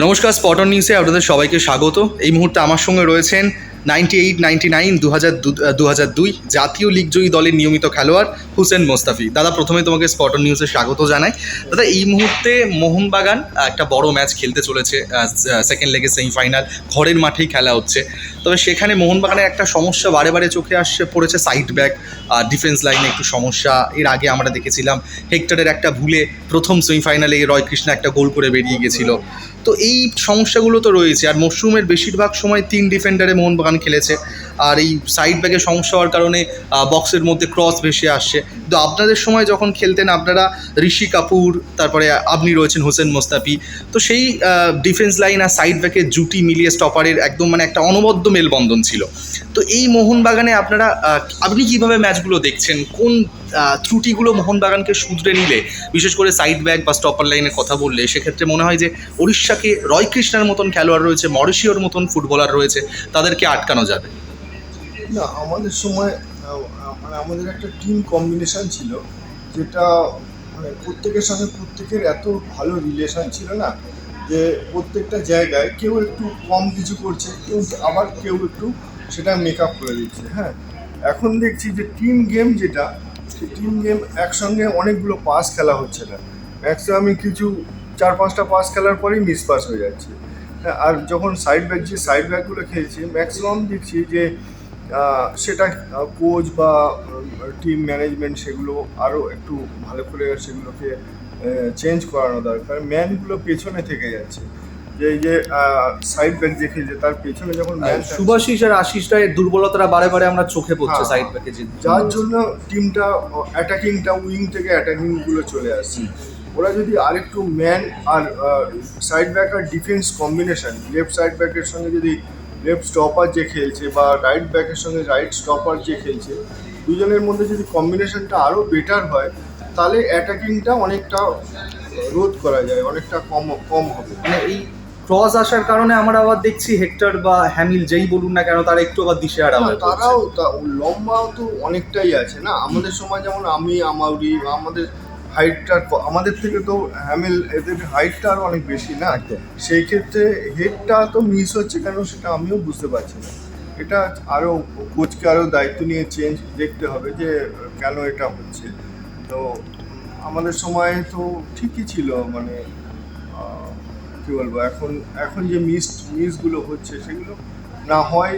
নমস্কার স্পটন নিউজে আপনাদের সবাইকে স্বাগত। এই মুহূর্তে আমার সঙ্গে রয়েছেন নাইনটি এইট নাইনটি নাইন দু হাজার দু হাজার দুই জাতীয় লিগ জয়ী দলের নিয়মিত খেলোয়াড় হুসেন মোস্তাফি। দাদা, প্রথমে তোমাকে স্পটন নিউজে স্বাগত জানাই। দাদা, এই মুহূর্তে মোহনবাগান একটা বড় ম্যাচ খেলতে চলেছে সেকেন্ড লেগে সেমিফাইনাল ঘরের মাঠেই খেলা হচ্ছে। তবে সেখানে মোহনবাগানের একটা সমস্যা বারে বারে চোখে আসছে, পড়েছে সাইড ব্যাক ডিফেন্স লাইনে একটু সমস্যা। এর আগে আমরা দেখেছিলাম হেক্টরের একটা ভুলে প্রথম সেমিফাইনালে রয় কৃষ্ণ একটা গোল করে বেরিয়ে গেছিল। তো এই সমস্যাগুলো তো রয়েছে। আর মশরুমের বেশিরভাগ সময় তিন ডিফেন্ডারে মোহনবাগান খেলেছে। আর এই সাইড ব্যাগের সমস্যা হওয়ার কারণে বক্সের মধ্যে ক্রস ভেসে আসছে। তো আপনাদের সময় যখন খেলতেন আপনারা ঋষি কাপুর, তারপরে আপনি রয়েছেন হোসেন মোস্তাফি। তো সেই ডিফেন্স লাইন আর সাইড ব্যাকের জুটি মিলিয়ে স্টপারের একদম মানে একটা অনবদ্য মেলবন্ধন ছিল। তো এই মোহনবাগানে আপনারা আপনি কীভাবে ম্যাচগুলো দেখছেন? কোন ত্রুটিগুলো মোহনবাগানকে শুধরে নিলে, বিশেষ করে সাইড ব্যাক বা স্টপার লাইনের কথা বললে, সেক্ষেত্রে মনে হয় যে উড়িষ্যাকে রয় কৃষ্ণার মতন খেলোয়াড় রয়েছে মরিশিওর মতন ফুটবলার রয়েছে, তাদেরকে আটকানো যাবে? না, আমাদের সময় মানে আমাদের একটা টিম কম্বিনেশন ছিল, যেটা মানে প্রত্যেকের সঙ্গে প্রত্যেকের এত ভালো রিলেশন ছিল না, যে প্রত্যেকটা জায়গায় কেউ একটু কম কিছু করছে, কেউ আবার কেউ একটু সেটা মেক আপ করে দিচ্ছে হ্যাঁ? এখন দেখছি যে টিম গেম যেটা, সেই টিম গেম একসঙ্গে অনেকগুলো পাস খেলা হচ্ছে না। ম্যাক্সিমামই কিছু চার পাঁচটা পাস খেলার পরেই মিস পাস হয়ে যাচ্ছে। হ্যাঁ, আর যখন সাইড ব্যাক যে সাইড ব্যাকগুলো খেলছি ম্যাক্সিমাম দেখছি যে সেটা কোচ বা টিম ম্যানেজমেন্ট সেগুলো আরও একটু ভালো করে সেগুলোকে চেঞ্জ করানো দরকার। ম্যানগুলো পেছনে থেকে যাচ্ছে। যে এই যে সাইড ব্যাক যে খেলছে তার পেছনে যখন সুভাশিস আর আশিস রায়ের দুর্বলতাটা বারে বারে আমরা চোখে পড়ছে হ্যাঁ, সাইড হ্যাঁ। ব্যাকে যে যার জন্য টিমটা অ্যাটাকিংটা উইং থেকে অ্যাটাকিংগুলো চলে আসছে। ওরা যদি আরেকটু ম্যান আর সাইড ব্যাক আর ডিফেন্স কম্বিনেশন লেফট সাইড ব্যাকের সঙ্গে যদি লেফট স্টপার যে খেলছে বা রাইট ব্যাকের সঙ্গে রাইট স্টপার যে খেলছে দুজনের মধ্যে যদি কম্বিনেশনটা আরও বেটার হয় তাহলে অ্যাটাকিংটা অনেকটা রোধ করা যায় অনেকটা কম কম হবে মানে এই ক্রস আসার কারণে আমরা আবার দেখছি হেক্টর বা হ্যামিল যেই বলুন না কেন তারা একটু আবার দিশেহারা হয়ে পড়ছে। তারাও তা- লম্বাও তো অনেকটাই আছে না আমাদের সময় যেমন আমি আমাউরি আমাদের হাইটটা আমাদের থেকে তো হ্যামেল এদের হাইটটা আরও অনেক বেশি না? সেই ক্ষেত্রে হেডটা তো মিস হচ্ছে কেন সেটা আমিও বুঝতে পারছি না। এটা আরও কোচকে আরও দায়িত্ব নিয়ে চেঞ্জ দেখতে হবে যে কেন এটা হচ্ছে। তো আমাদের সময় তো ঠিকই ছিল মানে কি বলব এখন এখন যে মিস মিসগুলো হচ্ছে সেগুলো না হয়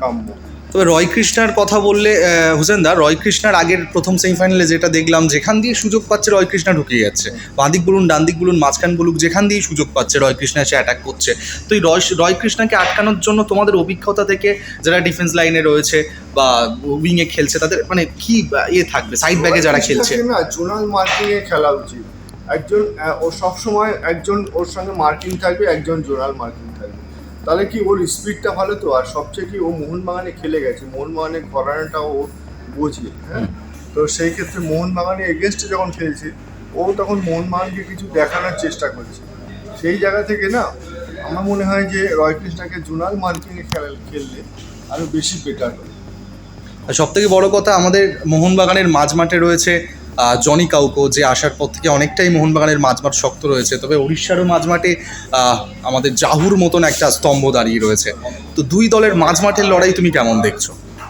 কাম্য। তবে রয় কৃষ্ণার কথা বললে হুসেন দা রয় কৃষ্ণার আগের প্রথম সেমিফাইনালে যেটা দেখলাম যেখান দিয়ে সুযোগ পাচ্ছে রয় কৃষ্ণা ঢুকে যাচ্ছে। বাঁদিক বলুন ডান দিক বলুন মাঝখান বলুক যেখান দিয়েই সুযোগ পাচ্ছে রয় কৃষ্ণা এসে অ্যাটাক করছে। তো এই রয় রয় কৃষ্ণাকে আটকানোর জন্য তোমাদের অভিজ্ঞতা থেকে যারা ডিফেন্স লাইনে রয়েছে বা উইংয়ে খেলছে তাদের মানে কি ইয়ে থাকবে? সাইড ব্যাগে যারা খেলছে। না জোনাল মার্কিং এ খেলা উচিত। একজন ও সব সময় একজন ওর সঙ্গে মার্কিং থাকবে একজন জোনাল মার্কিং তাহলে কি ওর স্পিডটা ভালো তো? আর সবচেয়ে কি ও মোহনবাগানে খেলে গেছে, মোহনবাগানের ঘরানাটা ও বোঝে হ্যাঁ? তো সেই ক্ষেত্রে মোহনবাগানে এগেনস্টে যখন খেলছে, ও তখন মোহনবাগানকে কিছু দেখানোর চেষ্টা করছে। সেই জায়গা থেকে না, আমার মনে হয় যে রয় রয়কৃষ্ণাকে জোনাল মার্কিংয়ে খেলা, খেললে আরও বেশি বেটার হবে। আর সব থেকে বড় কথা, আমাদের মোহনবাগানের মাঝমাঠে রয়েছে জনি কাউকো যে আসার পর থেকে অনেকটাই মোহনবাগানের মাঝমাঠ শক্ত রয়েছে তবে উড়িষ্যারও মাঝমাঠে আমাদের জাহুর মতন একটা স্তম্ভ দাঁড়িয়ে রয়েছে। তো দুই দলের মাঝমাঠের লড়াই তুমি কেমন দেখছ?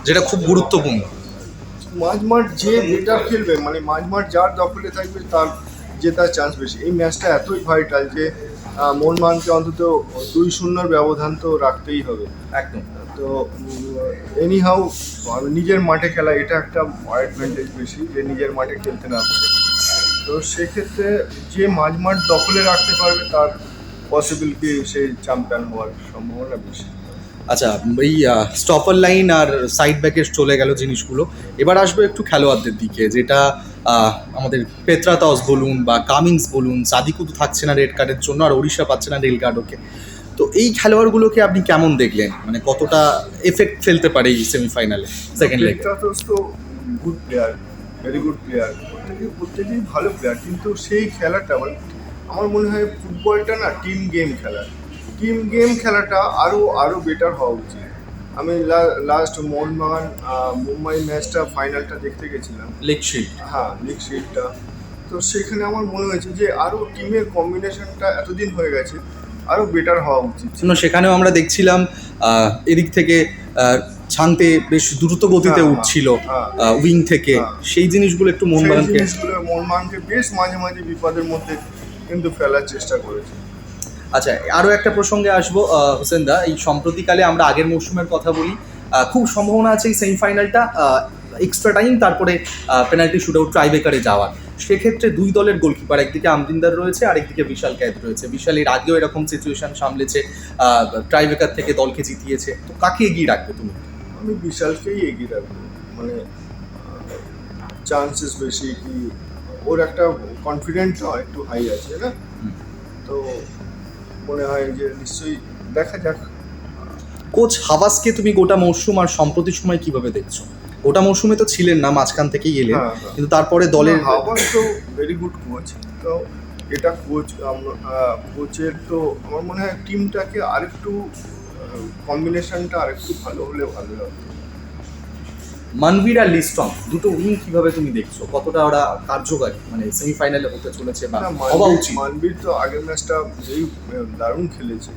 যেটা খুব গুরুত্বপূর্ণ। মাঝমাঠ যে বেটার খেলবে মানে মাঝমাঠ যার দখলে থাকবে তার জেতার চান্স বেশি। এই ম্যাচটা এতই ভাইটাল যে মোহনবাগানকে অন্তত দুই শূন্যর ব্যবধান তো রাখতেই হবে। একদম। তো এনি হাউ নিজের মাঠে খেলা, এটা একটা অ্যাডভান্টেজ বেশি যে নিজের মাঠে খেলতে নামছে তো সেক্ষেত্রে যে মাঝমাঠ দখলে রাখতে পারবে, তার পসিবিলিটি সেই চ্যাম্পিয়ন হওয়ার সম্ভাবনা বেশি। আচ্ছা এই স্টপার লাইন আর সাইড ব্যাকের চলে গেল জিনিসগুলো। এবার আসব একটু খেলোয়াড়দের দিকে, যেটা আমাদের পেত্রাতস বলুন বা কামিংস বলুন সাদিকু তো থাকছে না রেড কার্ডের জন্য, আর ওড়িশা পাচ্ছে না রেল কার্ড ওকে তো এই খেলোয়াড়গুলোকে আপনি কেমন দেখলেন? মানে কতটা এফেক্ট ফেলতে পারে এই সেমিফাইনালে সেকেন্ড লেগে তো good player very good player প্রত্যেকেই প্রত্যেকেই ভালো প্লেয়ার কিন্তু সেই খেলাটা মানে আমার মনে হয় ফুটবলটা না টিম গেম খেলা। টিম গেম খেলাটা আরও আরও বেটার হওয়া উচিত। আমি লাস্ট মোহনবাগান মুম্বাই ম্যাচটা ফাইনালটা দেখতে গেছিলাম। লেগ শিট হ্যাঁ লিগ শিটটা তো সেখানে আমার মনে হয়েছে যে আরও টিমের কম্বিনেশনটা এতদিন হয়ে গেছে। আরও বেটার হওয়া উচিত সেখানেও আমরা দেখছিলাম এদিক থেকে ছাংতে বেশ দ্রুত গতিতে হ্যাঁ, উঠছিল হ্যাঁ। উইং থেকে। হ্যাঁ। সেই জিনিসগুলো একটু সেই মোহনবাগানকে জিনিসগুলো মোহনবাগানকে বেশ মাঝে মাঝে বিপদের মধ্যে কিন্তু ফেলার চেষ্টা করেছে। আচ্ছা আরও একটা প্রসঙ্গে আসব হোসেন দা। এই সম্প্রতিকালে আমরা আগের মৌসুমের কথা বলি খুব সম্ভাবনা আছে এই সেমিফাইনালটা এক্সট্রা টাইম তারপরে পেনাল্টি শুট আউট ট্রাইবেকারে যাওয়ার। সেক্ষেত্রে দুই দলের গোলকিপার একদিকে আমরিন্দার রয়েছে আর একদিকে বিশাল ক্যাদ রয়েছে। বিশাল এর আগেও এরকম সিচুয়েশন সামলেছে ট্রাইবেকার থেকে দলকে জিতিয়েছে। তো কাকে এগিয়ে রাখবে তুমি? আমি বিশালকেই এগিয়ে রাখব। মানে চান্সেস বেশি কি ওর একটা কনফিডেন্ট একটু হাই আছে না? তো মনে হয় যে নিশ্চয়ই দেখা যাক। কোচ হাবাসকে তুমি গোটা মৌসুম আর সম্প্রতি সময় কীভাবে দেখছ? গোটা মৌসুমে তো ছিলেন না মাঝখান থেকেই এলেন হ্যাঁ, হ্যাঁ। কিন্তু তারপরে দলের হাওয়ার তো ভেরি গুড কোচ তো এটা কোচ কোচের তো আমার মনে হয় টিমটাকে আরেকটু কম্বিনেশনটা আরেকটু ভালো হলে ভালো মানবীর আর লিস্টন দুটো উইং কীভাবে তুমি দেখছ? কতটা ওরা কার্যকারী মানে সেমিফাইনালে হতে চলেছে বা হওয়া উচিত? মানবীর তো আগের ম্যাচটা এই দারুণ খেলেছে।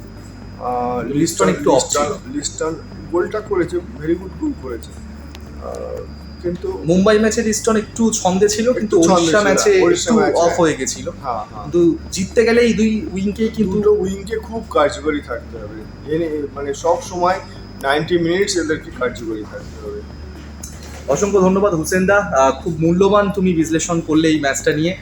লিস্টন একটু। লিস্টন গোলটা করেছে ভেরি গুড গোল করেছে। কিন্তু মুম্বাই ম্যাচের ইস্টন একটু ছন্দে ছিল কিন্তু ওড়িশা ম্যাচে একটু অফ হয়ে। গেছিল। হ্যাঁ হ্যাঁ। কিন্তু জিততে গেলে এই দুই উইংকে কিন্তু দুটো উইংকে খুব কার্যকরী থাকতে হবে। মানে সব সময় নাইনটি মিনিটস এদেরকে কার্যকরী থাকতে হবে। অসংখ্য ধন্যবাদ হুসেন দা খুব মূল্যবান তুমি বিশ্লেষণ করলে এই ম্যাচটা নিয়ে।